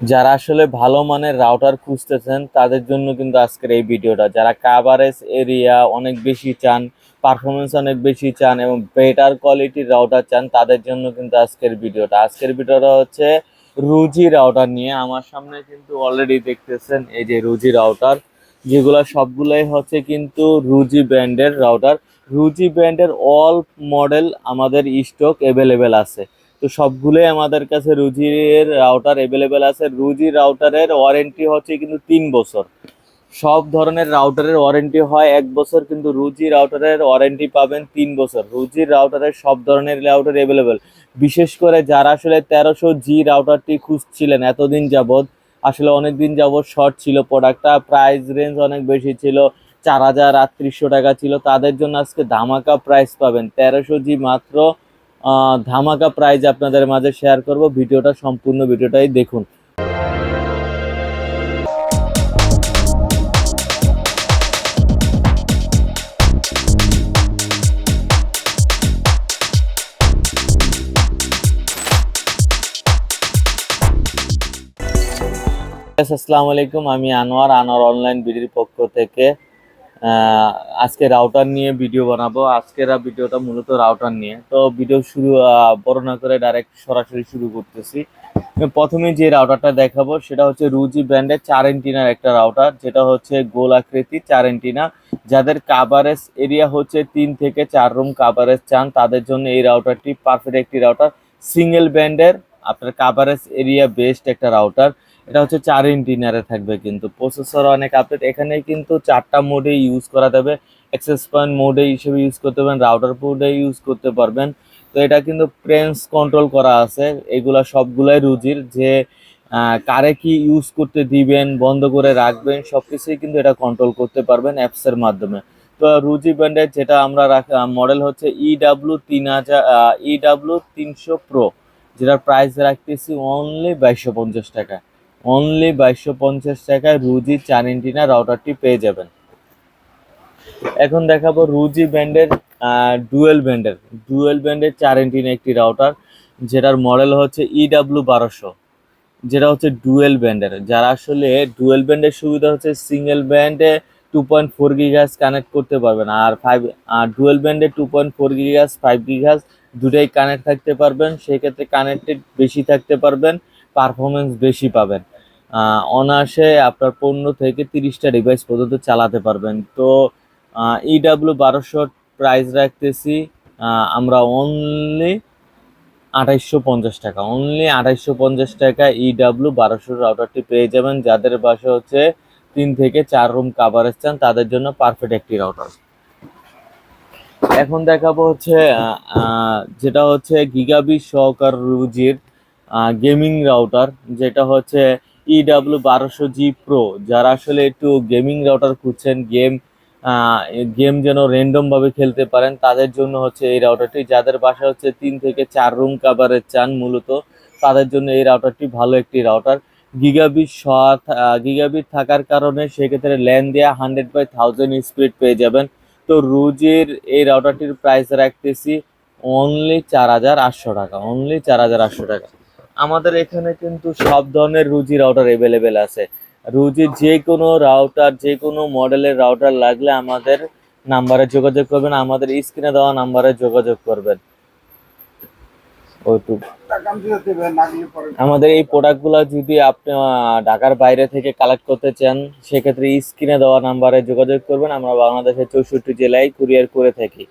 যারা আসলে ভালো মানের রাউটার খুঁজতেছেন, তাদের জন্য কিন্তু আজকের এই ভিডিওটা। যারা কাভারেজ এরিয়া অনেক বেশি চান পারফরমেন্স অনেক বেশি চান এবং বেটার কোয়ালিটির রাউটার চান, তাদের জন্য কিন্তু আজকের ভিডিওটা। আজকের ভিডিওটা হচ্ছে রুজি রাউটার নিয়ে। আমার সামনে কিন্তু অলরেডি দেখতেছেন এই যে রুজি রাউটার যেগুলো সবগুলোই হচ্ছে কিন্তু রুজি ব্র্যান্ডের রাউটার রুজি ব্র্যান্ডের অল মডেল আমাদের স্টক অ্যাভেলেবেল আছে। তো সবগুলোই আমাদের কাছে রুজির রাউটার অ্যাভেলেবেল আছে। রুজি রাউটারের ওয়ারেন্টি হচ্ছে কিন্তু তিন বছর। সব ধরনের রাউটারের ওয়ারেন্টি হয় এক বছর, কিন্তু রুজি রাউটারের ওয়ারেন্টি পাবেন তিন বছর। রুজির রাউটারের সব ধরনের রাউটার অ্যাভেলেবেল বিশেষ করে যারা আসলে তেরোশো জি রাউটারটি খুঁজছিলেন এতদিন যাবৎ, আসলে অনেক দিন যাবৎ শর্ট ছিল প্রোডাক্টটা প্রাইস রেঞ্জ অনেক বেশি ছিল, চার হাজার আটত্রিশশো টাকা ছিল। তাদের জন্য আজকে ধামাকা প্রাইস পাবেন। তেরোশো জি মাত্র ধামাকা প্রাইজ আপনাদের মাঝে শেয়ার করব। ভিডিওটা সম্পূর্ণ ভিডিওটাই দেখুন। আসসালামু আলাইকুম। আমি আনোয়ার আনোয়ার অনলাইন বিডির পক্ষ থেকে। আজকে রাউটার নিয়ে ভিডিও বানাবো। আজকের ভিডিওটা মূলত রাউটার নিয়ে। তো ভিডিও শুরু বড় না করে ডাইরেক্ট সরাসরি শুরু করতেছি। প্রথমে যে রাউটারটা দেখাবো, সেটা হচ্ছে রুজি ব্র্যান্ডের চার এন্টিনার একটা রাউটার যেটা হচ্ছে গোল আকৃতি চার এন্টিনা। যাদের কাভারেজ এরিয়া হচ্ছে তিন থেকে চার রুম কাভারেজ চান, তাদের জন্য এই রাউটারটি পারফেক্ট একটি রাউটার সিঙ্গেল ব্যান্ডের আপনার কাভারেজ এরিয়া বেস্ট একটা রাউটার এটা হচ্ছে চার ইন্টিনারে থাকবে কিন্তু প্রসেসর অনেক আপডেট এখানে কিন্তু চারটা মোডে ইউজ করা যাবে। অ্যাক্সেস পয়েন্ট মোডে হিসেবে ইউজ করতে পারবেন রাউটার মোডে ইউজ করতে পারবেন। তো এটা কিন্তু প্রেন্স কন্ট্রোল করা আছে। এগুলা সবগুলাই রুজির যে কারে কি ইউজ করতে দিবেন, বন্ধ করে রাখবেন সব কিছুই কিন্তু এটা কন্ট্রোল করতে পারবেন অ্যাপসের মাধ্যমে। তো রুজি ব্র্যান্ডের যেটা আমরা রাখা মডেল হচ্ছে E ইডাব্লিউ তিন হাজার E ইডাব্লিউ তিনশো প্রো যেটার প্রাইস রাখতেছি অনলি বাইশশো পঞ্চাশ টাকা। অনলি বাইশশো পঞ্চাশ টাকায় রুজি চার ইন্টিনা রাউটারটি পেয়ে যাবেন। এখন দেখাবো রুজি ব্যান্ডের ডুয়েল ব্যান্ডের ডুয়েল ব্যান্ডের চার ইন্টিনা একটি রাউটার যেটার মডেল হচ্ছে E ইডাব্লিউ বারোশো। যেটা হচ্ছে ডুয়েল ব্যান্ডের যারা আসলে ডুয়েল ব্যান্ডের সুবিধা হচ্ছে সিঙ্গেল ব্যান্ডে টু পয়েন্ট ফোর গিগাস কানেক্ট করতে পারবেন। আর ফাইভ আর ডুয়েল ব্যান্ডে টু পয়েন্ট ফোর গিগাস ফাইভ গিগাস দুটাই কানেক্ট থাকতে পারবেন। সেক্ষেত্রে কানেক্টেড বেশি থাকতে পারবেন পারফরমেন্স বেশি পাবেন। অনায়াসে আপনার পনেরো থেকে তিরিশটা ডিভাইস পর্যন্ত চালাতে পারবেন। তো E ইডাব্লিউ বারোশোর প্রাইস রাখতেছি আমরা অনলি আঠাইশশো পঞ্চাশ টাকা অনলি আঠাইশশো পঞ্চাশ টাকা E ইডাব্লিউ বারোশো রাউটারটি পেয়ে যাবেন। যাদের বাসা হচ্ছে তিন থেকে চার রুম কাভারেজ চান, তাদের জন্য পারফেক্ট একটি রাউটার এখন দেখাবো হচ্ছে যেটা হচ্ছে গিগাবি সহকার রুজির গেমিং রাউটার যেটা হচ্ছে E ইডাব্লিউ বারোশো জি প্রো যারা আসলে একটু গেমিং রাউটার খুঁজছেন গেম গেম যেন র্যান্ডম ভাবে খেলতে পারেন, তাদের জন্য হচ্ছে এই রাউটারটি যাদের বাসা হচ্ছে তিন থেকে চার রুম কাভারেজ চান মূলত, তাদের জন্য এই রাউটারটি ভালো একটি রাউটার গিগাবিট গিগাবিট থাকার কারণে সেক্ষেত্রে ল্যান দেওয়া হান্ড্রেড বাই থাউজেন্ড স্পিড পেয়ে যাবেন। তো রুজির এই রাউটারটির প্রাইস রাখতেছি অনলি চার হাজার আটশো টাকা অনলি চার হাজার আটশো টাকা। আমাদের এখানে কিন্তু সব ধরনের রুজি রাউটার অ্যাভেলেবেল আছে। রুজির যে কোনো রাউটার যে কোনো মডেলের রাউটার লাগলে আমাদের নাম্বারে যোগাযোগ করবেন, আমাদের স্ক্রিনে দেওয়া নাম্বারে যোগাযোগ করবেন। আমাদের এই প্রোডাক্টগুলো যদি আপনি ঢাকার বাইরে থেকে কালেক্ট করতে চান, সেক্ষেত্রে স্ক্রিনে দেওয়া নাম্বারে যোগাযোগ করবেন। আমরা বাংলাদেশের চৌষট্টি জেলায় কুরিয়ার করে থাকি।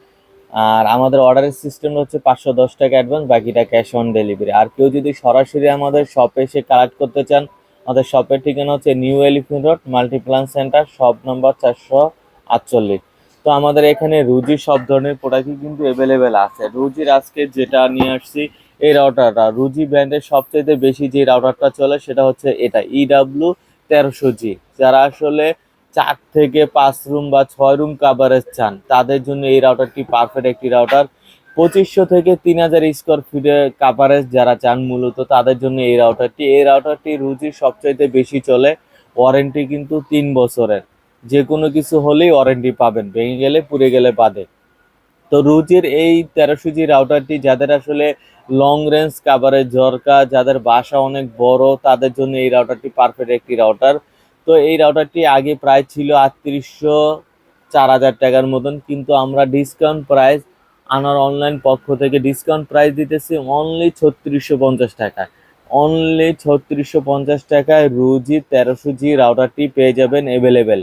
আর আমাদের অর্ডারের সিস্টেম হচ্ছে পাঁচশো দশ টাকা অ্যাডভান্স বাকিটা ক্যাশ অন ডেলিভারি আর কেউ যদি সরাসরি আমাদের শপে এসে কালেক্ট করতে চান, আমাদের শপের ঠিকানা হচ্ছে নিউ এলিফেন্ট রোড মাল্টিপ্লান সেন্টার শপ নম্বর চারশো আটচল্লিশ। তো আমাদের এখানে রুজি সব ধরনের প্রোডাক্টই কিন্তু অ্যাভেলেবেল আছে। রুজির আজকে যেটা নিয়ে আসছি, এই রাউটারটা রুজি ব্র্যান্ডের সবচেয়ে বেশি যে রাউটারটা চলে, সেটা হচ্ছে এটা E ইডাব্লিউ তেরোশো জি যারা আসলে চার থেকে পাঁচ রুম বা ছয় রুম কাভারেজ চান। তাদের জন্য এই রাউটারটি পারফেক্ট একটি রাউটার পঁচিশশো থেকে তিন হাজার স্কোয়ার ফিটের কাভারেজ যারা চান মূলত, তাদের জন্য এই রাউটারটি এই রাউটারটি রুজির সবচাইতে বেশি চলে। ওয়ারেন্টি কিন্তু তিন বছরের। যে কোনো কিছু হলেই ওয়ারেন্টি পাবেন। ভেঙে গেলে, পুড়ে গেলে বাদে। তো তো রুজির এই তেরোশো জি রাউটারটি যাদের আসলে লং রেঞ্জ কাভারেজ দরকার, যাদের বাসা অনেক বড়, তাদের জন্য এই রাউটারটি পারফেক্ট একটি রাউটার তো এই রাউটারটি আগে প্রায় ছিল আটত্রিশশো চার হাজার টাকার মতন, কিন্তু আমরা ডিসকাউন্ট প্রাইস আনার অনলাইন পক্ষ থেকে ডিসকাউন্ট প্রাইস দিতেছি অনলি ছত্রিশশো পঞ্চাশ টাকায়। অনলি ছত্রিশশো পঞ্চাশ টাকায় রুজি তেরোশো জি রাউটারটি পেয়ে যাবেন অ্যাভেলেবেল